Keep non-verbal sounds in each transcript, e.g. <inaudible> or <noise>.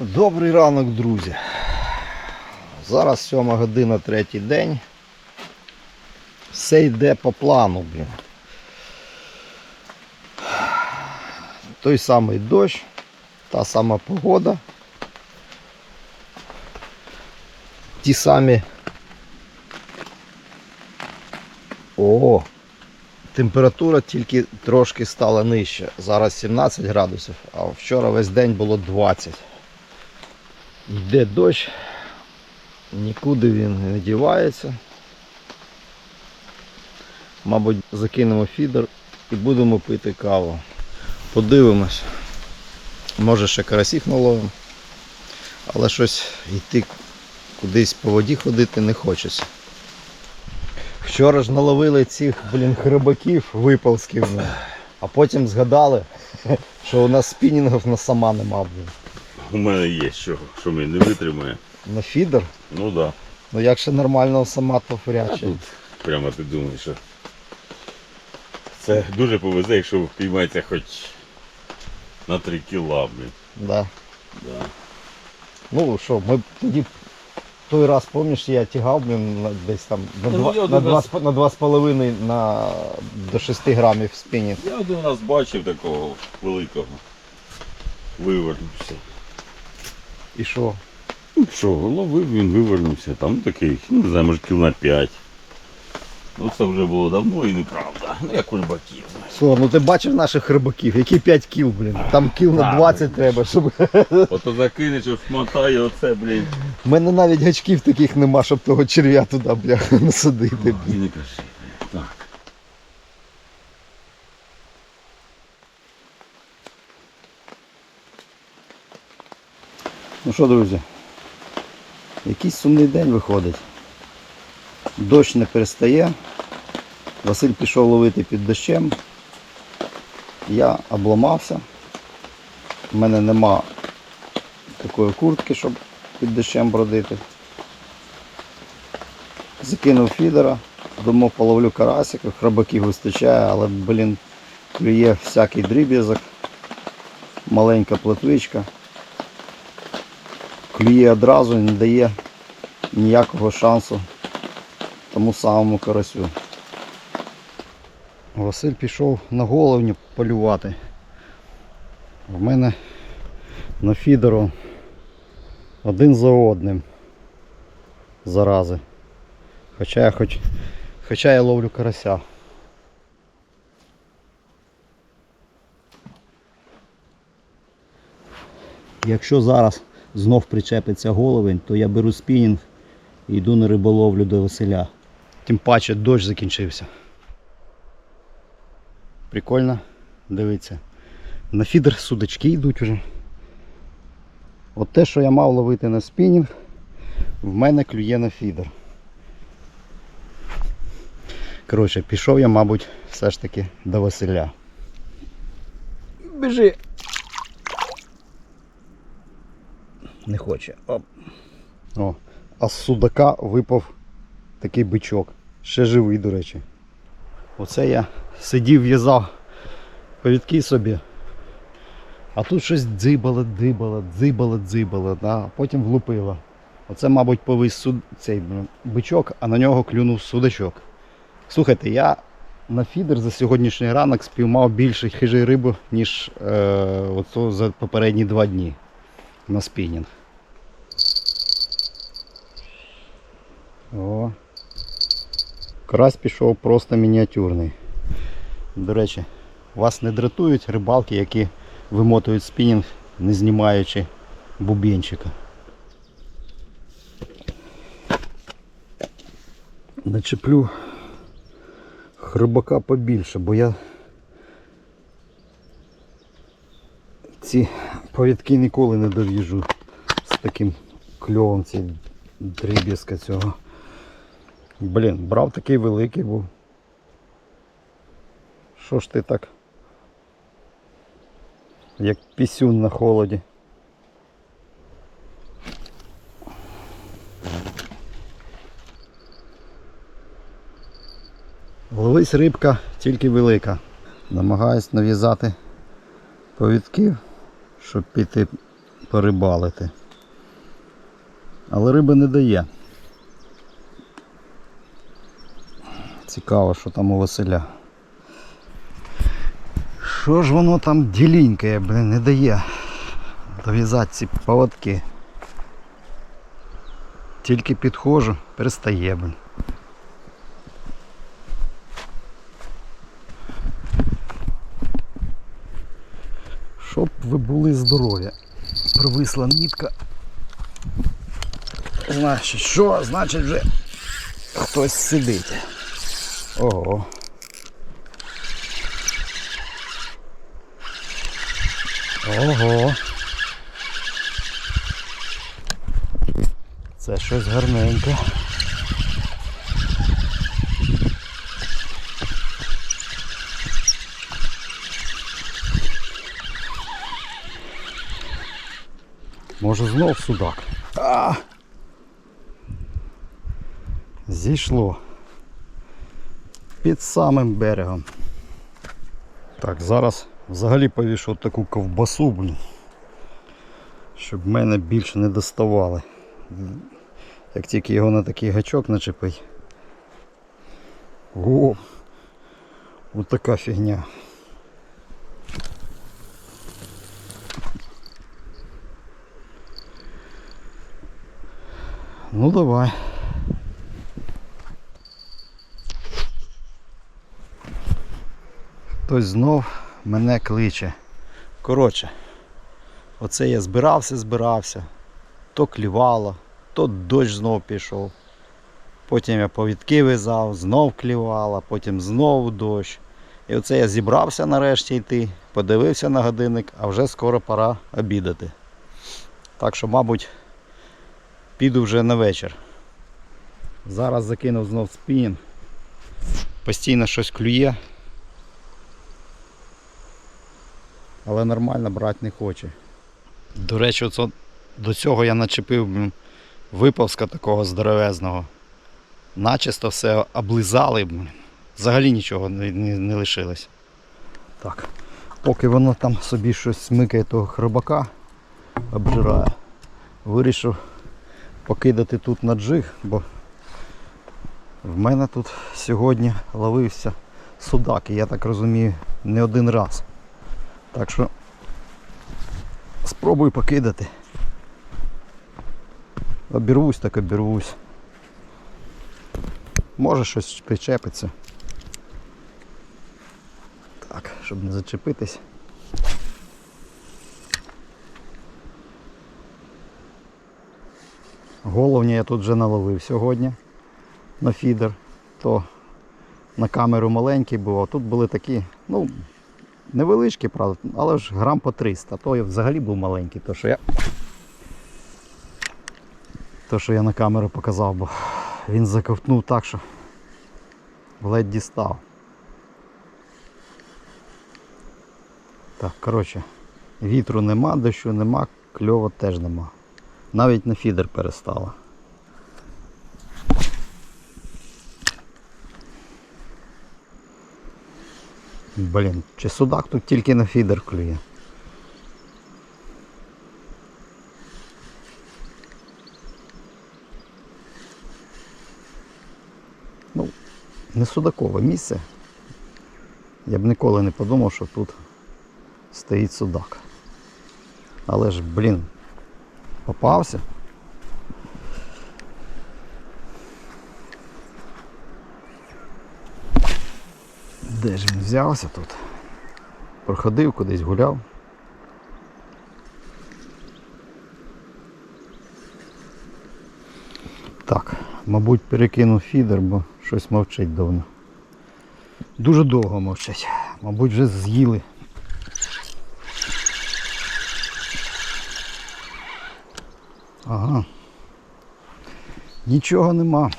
Добрий ранок, друзі. Зараз 7 година, третій день. Все йде по плану, блін. Той самий дощ, та сама погода. Ті самі. О! Температура тільки трошки стала нижче. Зараз 17 градусів, а вчора весь день було 20. Йде дощ, нікуди він не дівається. Мабуть, закинемо фідер і будемо пити каву. Подивимось. Може ще карасів наловимо. Але щось йти кудись по воді ходити не хочеться. Вчора ж наловили цих, блін, хребаків випалсків, а потім згадали, <laughs> що у нас спінінгів на сама нема, блін. У мене є що, що мені не витримає. На фідер? Ну да. Ну як ще нормального сама, то вряд чи. Тут прямо ти думаєш, що це дуже повезе, якщо впіймається хоч на 3 кіла, блін. Да. Да. Ну що, ми тоді той раз, пам'ятаєш, я тягав, блін, десь там на Ну, я на один два, раз- на два з половиною на до 6 грамів спінінг. Я один раз бачив такого великого. Вивернувся. І що? Ну що, ловив він вивернувся. Там такий, ну не знаю, може кіл на 5. Ну це вже було давно і неправда. Ну як кульбаків. Слухай, ну ти бачив наших рибаків, які 5 кіл, блін. Там кіл на Да, 20 треба, щоб. <laughs> Ото закинеш, вмотає оце, блін. У мене навіть гачків таких нема, щоб того черв'я туди, бляха, <laughs> насадити. блін. І не кажи. Ну що, друзі, якийсь сумний день виходить. Дощ не перестає. Василь пішов ловити під дощем. Я обламався. У мене нема такої куртки, щоб під дощем бродити. Закинув фідера, думав половлю карасиків, храбаків вистачає, але, блін, клює всякий дріб'язок, маленька плотвичка клює одразу не дає ніякого шансу тому самому карасю. Василь пішов на головні полювати. В мене на фідеру один за одним зарази. Хоча я хоч хоча я ловлю карася. Якщо зараз знов причепиться головень, то я беру спінінг і йду на риболовлю до Василя. Тим паче дощ закінчився. Прикольно, дивіться. На фідер судачки йдуть вже. От те, що я мав ловити на спінінг, в мене клює на фідер. Коротше, пішов я, мабуть, все ж таки до Василя. Біжи! Не хоче. Оп. О, а з судака випав такий бичок. Ще живий, до речі. Оце я сидів, в'язав повідки собі. А тут щось дзибало, дзибало, дзибало, дзибало, да? потім влупило. Оце, мабуть, повис суд... цей бичок, а на нього клюнув судачок. Слухайте, я на фідер за сьогоднішній ранок спіймав більше хижої риби, ніж е, оцо за попередні два дні на спінінг. О. Карась пішов просто мініатюрний. До речі, вас не дратують рибалки, які вимотують спінінг, не знімаючи бубенчика. Начеплю хрибака побільше, бо я ці повідки ніколи не дов'їжу з таким кльовом ці дріб'язка цього. Блін, брав такий великий був. Що ж ти так? Як пісюн на холоді. Ловись рибка тільки велика. Намагаюсь нав'язати повідків, щоб піти порибалити. Але риби не дає. Цікаво, що там у Василя. Що ж воно там ділінькає, блин, не дає дов'язати ці поводки. Тільки підходжу, перестає, блин. Щоб ви були здорові. Провисла нітка. Значить, що? Значить вже хтось сидить. Ого. Ого. Це щось гарненьке. Може знов судак. А! Зійшло. Під самим берегом. Так, зараз взагалі повішу таку ковбасу, блін. Щоб мене більше не доставали. Як тільки його на такий гачок начепить. О! От така фігня. Ну давай. Хтось знов мене кличе. Коротше, оце я збирався, збирався. То клівало, то дощ знов пішов. Потім я повідки вязав, знов клівало, потім знов дощ. І оце я зібрався нарешті йти, подивився на годинник, а вже скоро пора обідати. Так що, мабуть, піду вже на вечір. Зараз закинув знов спінінг. Постійно щось клює. Але нормально брати не хоче. До речі, оце, до цього я начепив блін, такого здоровезного. Начисто все облизали, взагалі нічого не, не, не лишилось. Так, поки воно там собі щось смикає того хробака, обжирає, вирішив покидати тут на джиг, бо в мене тут сьогодні ловився судак, і я так розумію, не один раз. Так що спробую покидати. Обірвусь, так обірвусь. Може щось причепиться. Так, щоб не зачепитись. Головні я тут вже наловив сьогодні на фідер. То на камеру маленький був, а тут були такі, ну, невеличкі, правда, але ж грам по 300. То я взагалі був маленький, то що я. То, що я на камеру показав, бо він заковтнув так, що ледь дістав. Так, коротше, вітру нема, дощу нема, кльова теж нема. Навіть на фідер перестала. Блін, чи судак тут тільки на фідер клює. Ну, не судакове місце. Я б ніколи не подумав, що тут стоїть судак. Але ж, блін, попався. Де ж він взявся тут? Проходив кудись, гуляв. Так, мабуть, перекинув фідер, бо щось мовчить давно. Дуже довго мовчать. Мабуть, вже з'їли. Ага. Нічого нема.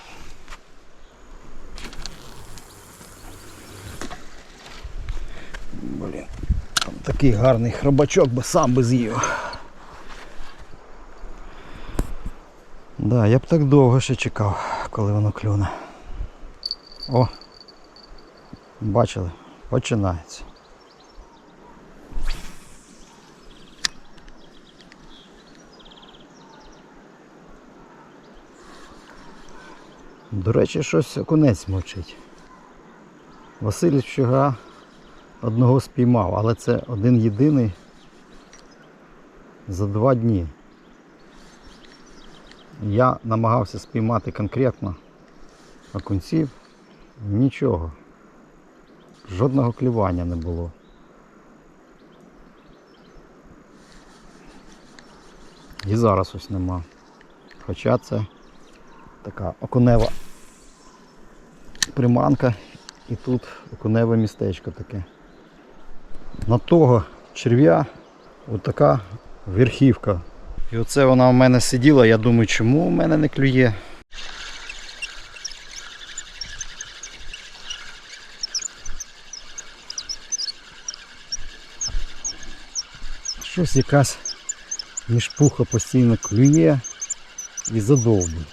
Такий гарний хробачок би сам би з'їв. Да, я б так довго ще чекав, коли воно клюне. О! Бачили? Починається. До речі, щось окунець мочить. Василь Чуга одного спіймав, але це один єдиний за два дні. Я намагався спіймати конкретно окунців. Нічого. Жодного клювання не було. І зараз ось нема. Хоча це така окунева приманка і тут окуневе містечко таке. На того черв'я отака верхівка. І оце вона в мене сиділа, я думаю, чому в мене не клює. Щось якась мішпуха постійно клює і задовбує.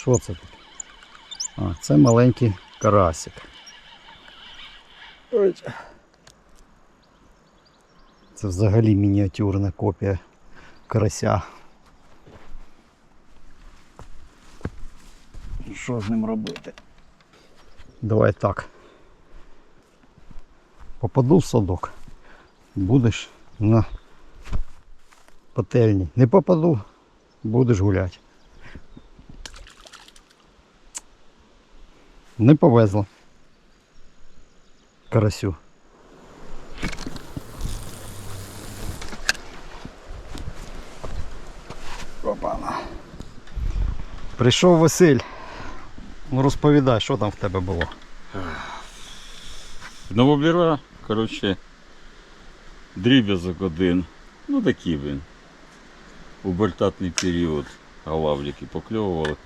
Що це таке? А, це маленький карасик. Ой. Це взагалі мініатюрна копія карася. Що з ним робити? Давай так. Попаду в садок. Будеш на пательні. Не попаду, будеш гуляти. Не повезло. Карасю. Опана. Прийшов Василь. Ну розповідай, що там в тебе було. Новобліра, коротше, дріб'язок один. Ну такий він. У бальтатний період галавліки покльовували.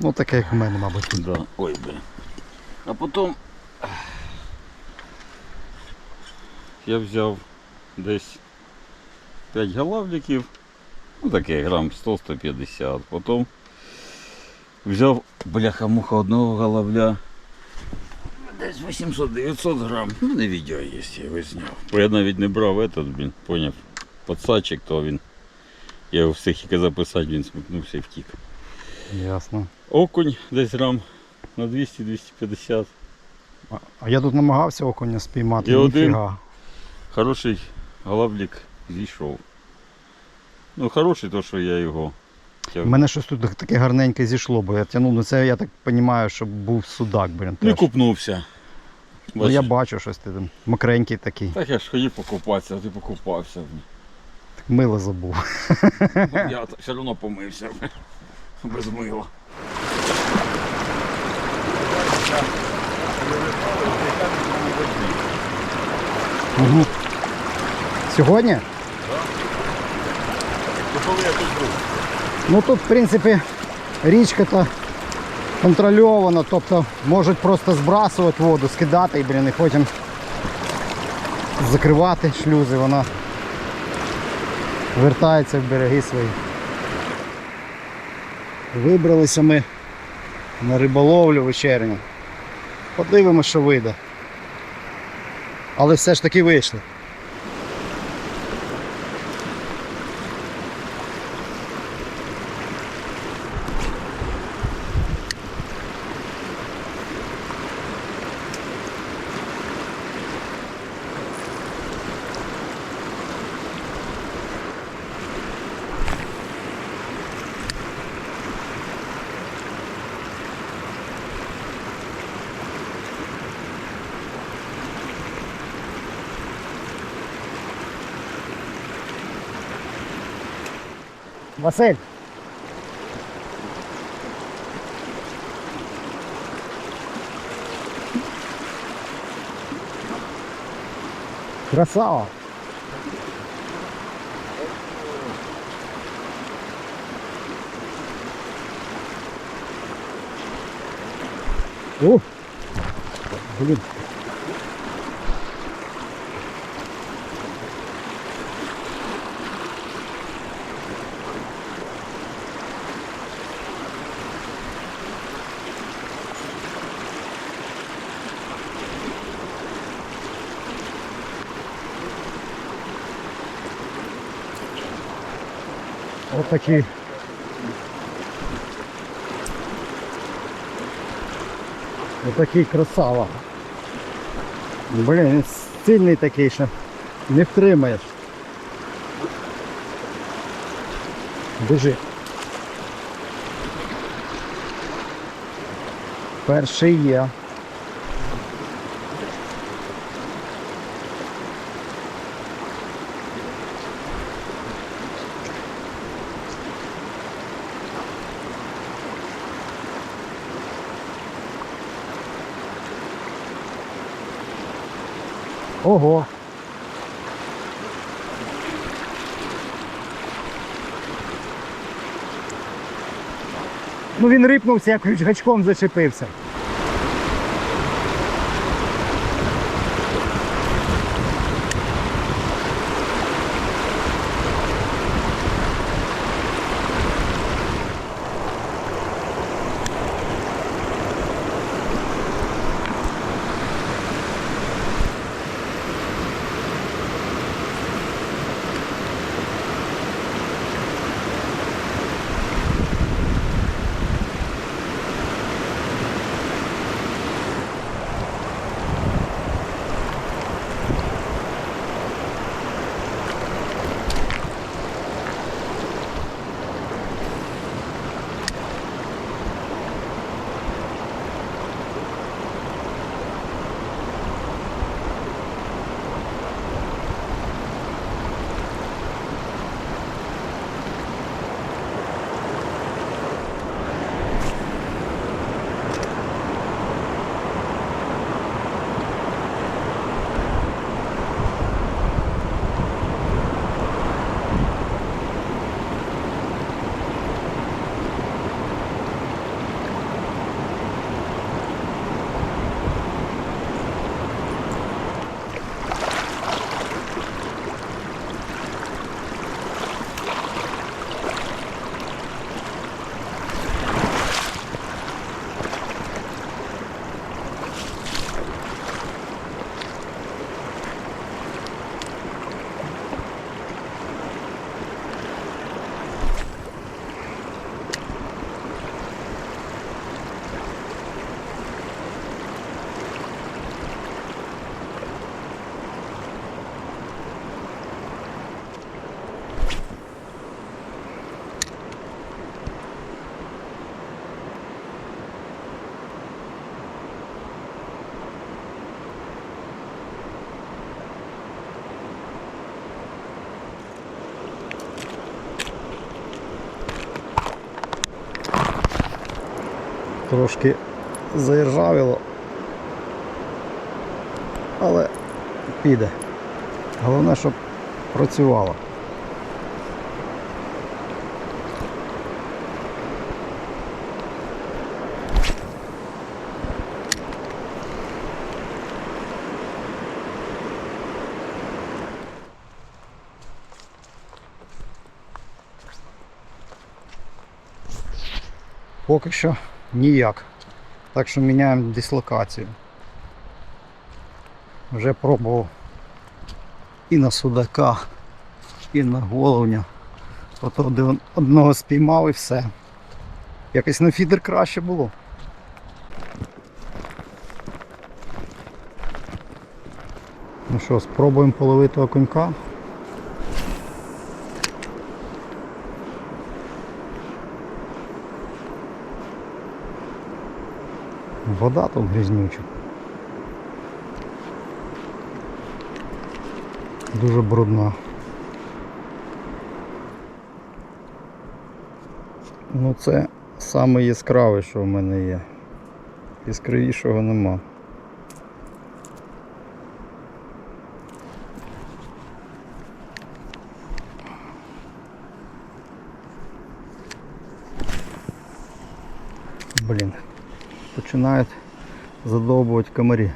Ну таке, як в мене, мабуть. Да. Ой, блин. А потім я взяв десь 5 галавліків, ну таке грам 100-150. Потім взяв бляха-муха одного галавля. Десь 800-900 грам. У мене відео є, я його зняв. Бо я навіть не брав этот, блін, поняв, подсадчик, то він. Я його встиг тільки записати, він смикнувся і втік. Ясно. Окунь десь грам на 200-250. А- А я тут намагався окуня спіймати. Один. ніфіга. Хороший галавлік зійшов. Ну, хороший, то що я його У мене щось тут таке гарненьке зійшло, бо я тягнув. Ну це я так розумію, що був судак, блін. Не теж. купнувся. Ну, я бачу щось ти там. Мокренький такий. Так я ж хотів покупатися, а ти покупався. Так мило забув. Ну, я <laughs> все одно помився. Без мила. Угу. Сьогодні? Коли я тут був? Ну тут, в принципі, річка то контрольована, тобто можуть просто збрасувати воду, скидати і, блін, і потім закривати шлюзи, вона вертається в береги свої. Вибралися ми на риболовлю вечерню. Подивимося, що вийде. Але все ж таки вийшли. Василь. Красава. Ух. Блин. такі. Отакий красава. Блін, він сильний такий, що не втримаєш. Біжи. Перший є. Ого. Ну він рипнувся, як гачком зачепився. Трошки заіржавіло. Але піде. Головне, щоб працювало. Поки що ніяк. Так що міняємо дислокацію. Вже пробував і на судака, і на головня. Один- одного спіймав і все. Якось на фідер краще було. Ну що, спробуємо половити окунька. Вода тут грізнюча. Дуже брудна. Ну це саме що в мене є. Яскравішого нема. Блін, починають задобывать комарі.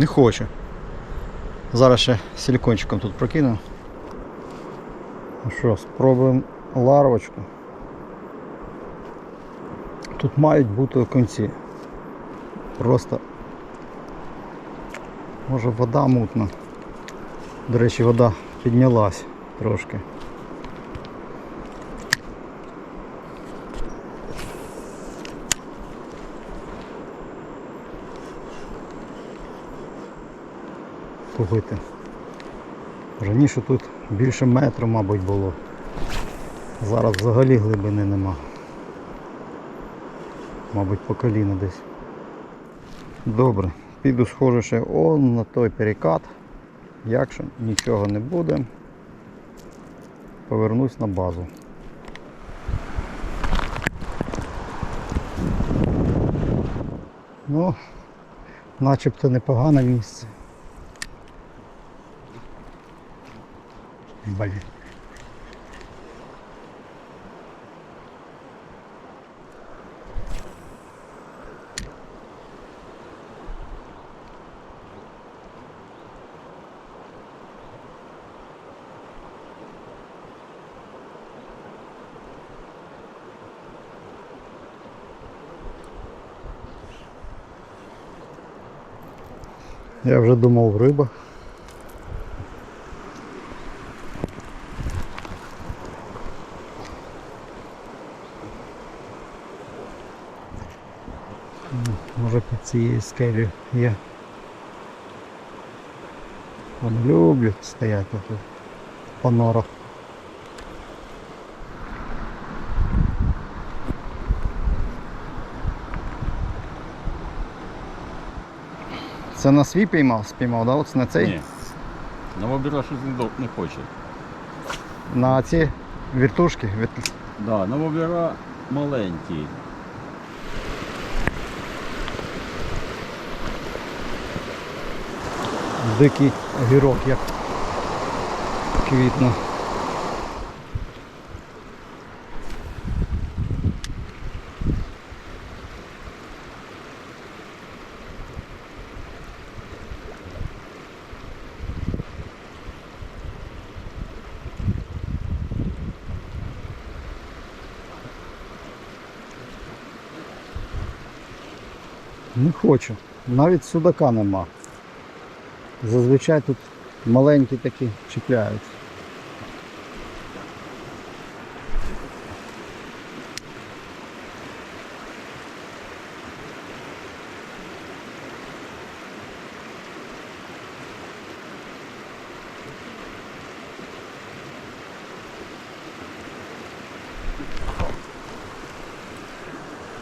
Не хоче. Зараз ще силикончиком тут прокину. Ну що, спробуємо ларвочку. Тут мають бути окунці. Просто може вода мутна. До речі, вода піднялась трошки. Слухайте. Раніше тут більше метру, мабуть, було. Зараз взагалі глибини нема. Мабуть, по коліна десь. Добре, піду схоже ще он на той перекат. Якщо нічого не буде, повернусь на базу. Ну, начебто непогане місце. Блін. Я вже думав риба. М, Може під цією скелею є. Вони люблять стояти тут по норах. Це на свій піймав, спіймав, да? Оце на цей? Ні. Новобіра щось не, хоче. На ці віртушки. Вір- Да, новобіра маленькі. Дикий огірок, як квітно. Не хочу. Навіть судака нема. Зазвичай тут маленькі такі чіпляються.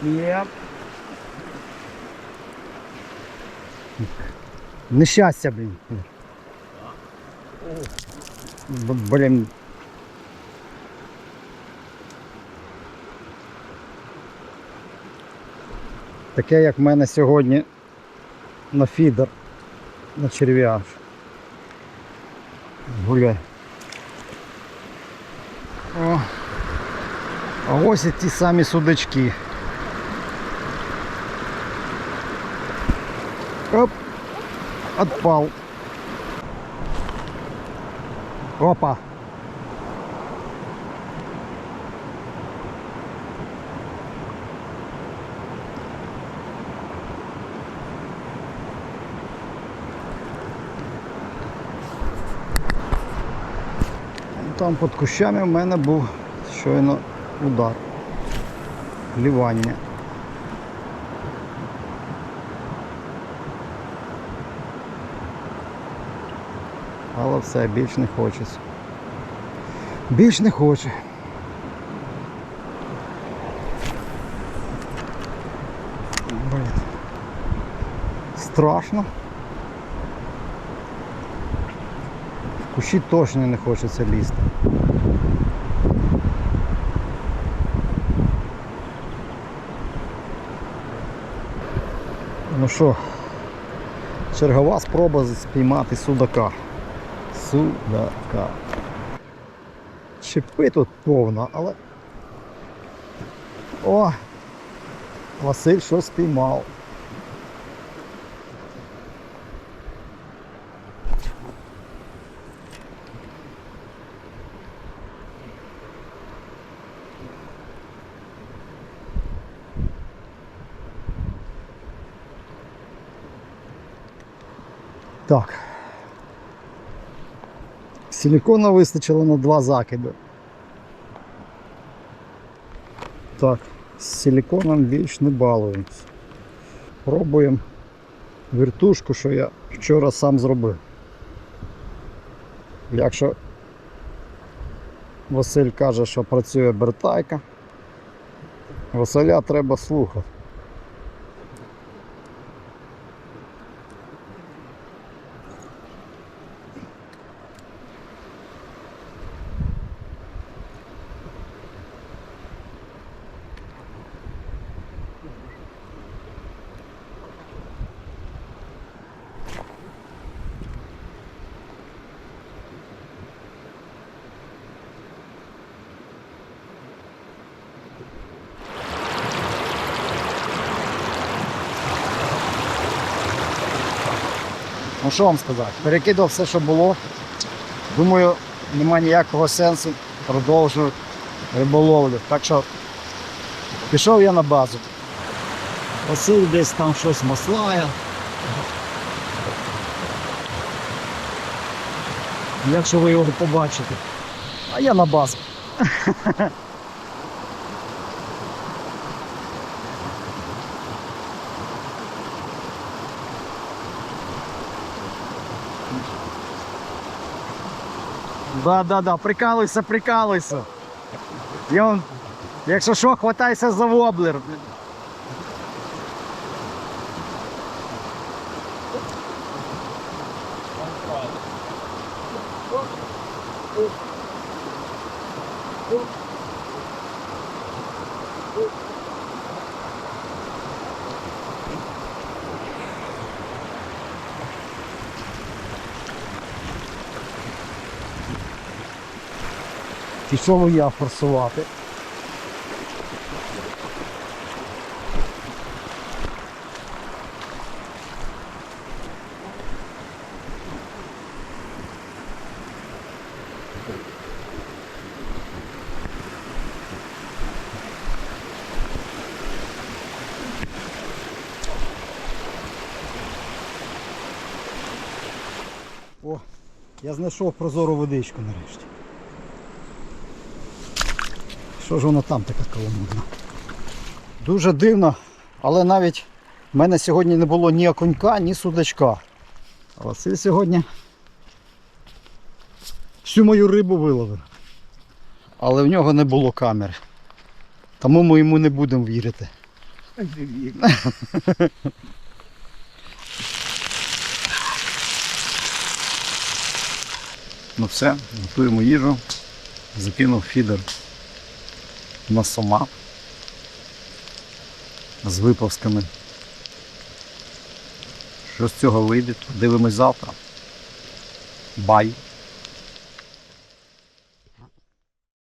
Yep. Нещастя, блін. Блін. Таке, як в мене сьогодні на фідер на черв'яж. Гуляй. О. А ось і ті самі судачки. Оп. Отпал. Опа. Там під кущами в мене був щойно удар. Плівання. Але все, більш не хочеться. Більш не хоче. Блін. Страшно. В кущі точно не хочеться лізти. Ну що, чергова спроба спіймати судака судака. Чепи тут повно, але... О! Василь щось спіймав. Так. Силикона вистачило на два закиди. Так, з силиконом більш не балуємось. Пробуємо вертушку, що я вчора сам зробив. Якщо Василь каже, що працює бертайка, Василя треба слухати. Ну що вам сказати? Перекидав все, що було. Думаю, нема ніякого сенсу. Продовжую риболовлю. Так що пішов я на базу. Василь десь там щось маслає. Якщо ви його побачите. А я на базу. <laughs> Да, да, да, прикалуйся, прикалуйся. Я он, якщо що, хватайся за воблер. Пішов я форсувати. О, я знайшов прозору водичку нарешті. Що ж воно там така каламутна? Дуже дивно, але навіть в мене сьогодні не було ні окунька, ні судачка. А Василь сьогодні всю мою рибу виловив. Але в нього не було камери. Тому ми йому не будемо вірити. Ну все, готуємо їжу. Закинув фідер на сома з виповзками. Що з цього вийде, дивимось завтра. Бай!